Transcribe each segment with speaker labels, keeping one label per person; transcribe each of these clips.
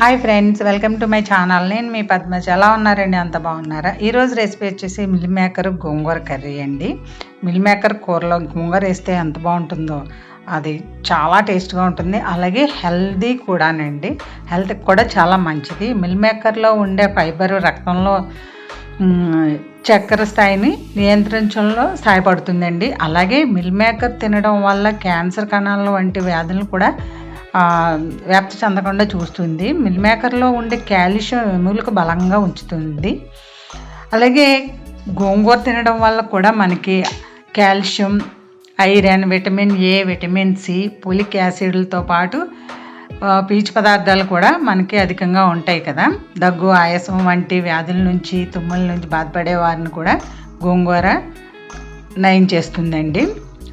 Speaker 1: Hi friends welcome to my channel నేను మీ పద్మజ. ఎలా ఉన్నారండి? అంత బాగున్నారా? ఈరోజు రెసిపీ వచ్చేసి మిల్ మేకర్ గోంగూర కర్రీ అండి. మిల్ మేకర్ కూరలో గోంగూర వేస్తే ఎంత బాగుంటుందో అది చాలా టేస్ట్గా ఉంటుంది. అలాగే హెల్దీ కూడానండి. హెల్త్కి కూడా చాలా మంచిది. మిల్ మేకర్లో ఉండే ఫైబర్ రక్తంలో చక్కెర స్థాయిని నియంత్రించడంలో సహాయపడుతుందండి. అలాగే మిల్ మేకర్ తినడం వల్ల క్యాన్సర్ కణాలు వంటి వ్యాధులను కూడా వ్యాప్తి చెందకుండా చూస్తుంది. మిల్ మేకర్లో ఉండే కాల్షియం ఎముకలకు బలంగా ఉంచుతుంది. అలాగే గోంగూర తినడం వల్ల కూడా మనకి calcium iron vitamin A vitamin C folic యాసిడ్లతో పాటు పీచు పదార్థాలు కూడా మనకి అధికంగా ఉంటాయి కదా. దగ్గు ఆయాసం వంటి వ్యాధుల నుంచి తుమ్మల నుంచి బాధపడే వారిని కూడా గోంగూర నయం చేస్తుందండి.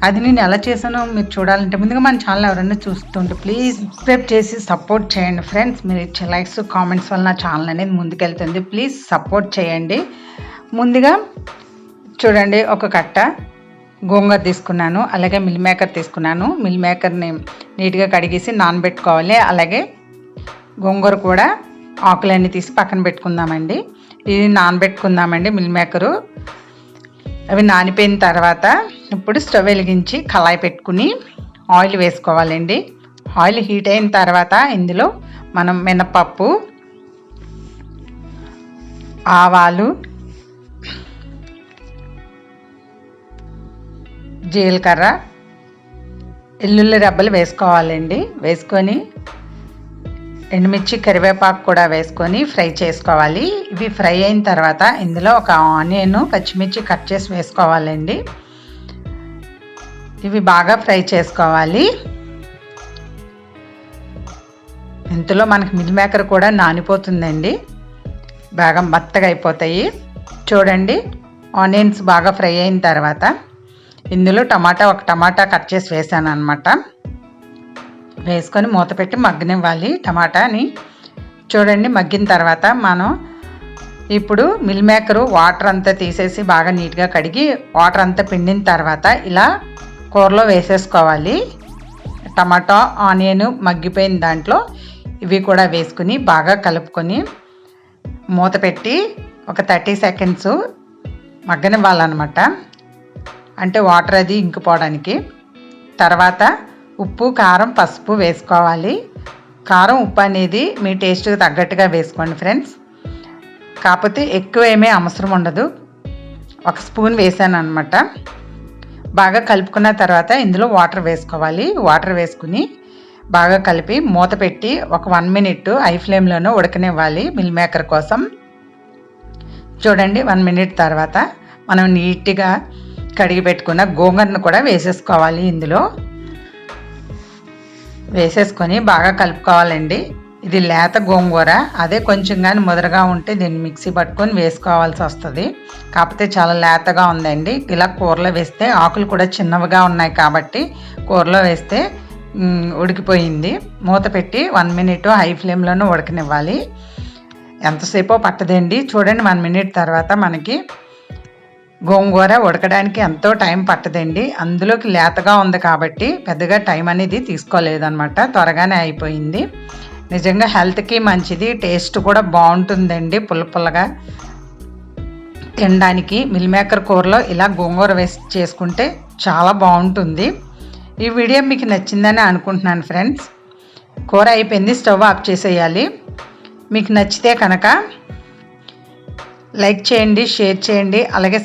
Speaker 1: అది నేను ఎలా చేశానో మీరు చూడాలంటే ముందుగా మన ఛానల్ ఎవరైనా చూస్తుంటే ప్లీజ్ సబ్స్క్రైబ్ చేసి సపోర్ట్ చేయండి ఫ్రెండ్స్ మీరు ఇచ్చే లైక్స్ కామెంట్స్ వల్ల నా ఛానల్ అనేది ముందుకెళ్తుంది. ప్లీజ్ సపోర్ట్ చేయండి. ముందుగా చూడండి ఒక కట్ట గోంగూర తీసుకున్నాను అలాగే మిల్ మేకర్ తీసుకున్నాను. మిల్ మేకర్ని నీట్గా కడిగేసి నానబెట్టుకోవాలి. అలాగే గోంగూర కూడా ఆకులన్నీ తీసి పక్కన పెట్టుకుందామండి. ఇది నానబెట్టుకుందామండి మిల్ మేకరు అవి నానిపోయిన తర్వాత ఇప్పుడు స్టవ్ వెలిగించి కళాయి పెట్టుకుని ఆయిల్ వేసుకోవాలండి. ఆయిల్ హీట్ అయిన తర్వాత ఇందులో మనం మినపప్పు ఆవాలు జీలకర్ర ఎల్లుల్లి రెబ్బలు వేసుకోవాలండి. వేసుకొని ఎండుమిర్చి కరివేపాకు కూడా వేసుకొని ఫ్రై చేసుకోవాలి. ఇవి ఫ్రై అయిన తర్వాత ఇందులో ఒక ఆనియన్ పచ్చిమిర్చి కట్ చేసి వేసుకోవాలండి. ఇవి బాగా ఫ్రై చేసుకోవాలి. ఇంతలో మనకి మిల్ మేకర్ కూడా నానిపోతుందండి. బాగా మత్తగా అయిపోతాయి. చూడండి ఆనియన్స్ బాగా ఫ్రై అయిన తర్వాత ఇందులో టమాటా ఒక టమాటా కట్ చేసి వేసాను అనమాట వేసుకొని మూత పెట్టి మగ్గనివ్వాలి టమాటాని. చూడండి మగ్గిన తర్వాత మనం ఇప్పుడు మిల్ మేకరు వాటర్ అంతా తీసేసి బాగా నీట్గా కడిగి వాటర్ అంతా పిండిన తర్వాత ఇలా కూరలో వేసేసుకోవాలి. టమాటా ఆనియన్ మగ్గిపోయిన దాంట్లో ఇవి కూడా వేసుకుని బాగా కలుపుకొని మూత పెట్టి ఒక థర్టీ సెకండ్స్ మగ్గనివ్వాలన్నమాట. అంటే వాటర్ అది ఇంకిపోవడానికి. తర్వాత ఉప్పు కారం పసుపు వేసుకోవాలి. కారం ఉప్పు అనేది మీ టేస్ట్కి తగ్గట్టుగా వేసుకోండి ఫ్రెండ్స్ కాకపోతే ఎక్కువ ఏమీ అవసరం ఉండదు. ఒక స్పూన్ వేసాను అనమాట బాగా కలుపుకున్న తర్వాత ఇందులో వాటర్ వేసుకోవాలి. వాటర్ వేసుకుని బాగా కలిపి మూత పెట్టి ఒక వన్ మినిట్ ఐ ఫ్లేమ్లోనూ ఉడకనివ్వాలి మిల్ మేకర్ కోసం. చూడండి వన్ మినిట్ తర్వాత మనం నీట్గా కడిగి పెట్టుకున్న గోంగూరను కూడా వేసేసుకోవాలి ఇందులో. వేసేసుకొని బాగా కలుపుకోవాలండి. ఇది లేత గోంగూర. అదే కొంచెం కానీ ముదరగా ఉంటే దీన్ని మిక్సీ పట్టుకొని వేసుకోవాల్సి వస్తుంది. కాకపోతే చాలా లేతగా ఉందండి. ఇలా కూరలో వేస్తే ఆకులు కూడా చిన్నవిగా ఉన్నాయి కాబట్టి కూరలో వేస్తే ఉడికిపోయింది. మూత పెట్టి వన్ మినిట్ హై ఫ్లేమ్లోనూ ఉడకనివ్వాలి. ఎంతసేపో పట్టదండి. చూడండి వన్ మినిట్ తర్వాత మనకి గోంగూర ఉడకడానికి ఎంతో టైం పట్టదండి. అందులోకి లేతగా ఉంది కాబట్టి పెద్దగా టైం అనేది తీసుకోలేదనమాట త్వరగానే అయిపోయింది. నిజంగా హెల్త్కి మంచిది. టేస్ట్ కూడా బాగుంటుందండి పుల్ల పుల్లగా. తినడానికి మిల్ మేకర్ కూరలో ఇలా గోంగూర వేసి చేసుకుంటే చాలా బాగుంటుంది. ఈ వీడియో మీకు నచ్చిందని అనుకుంటున్నాను ఫ్రెండ్స్. కూర అయిపోయింది. స్టవ్ ఆఫ్ చేసేయాలి. మీకు నచ్చితే కనుక లైక్ చేయండి షేర్ చేయండి. అలాగే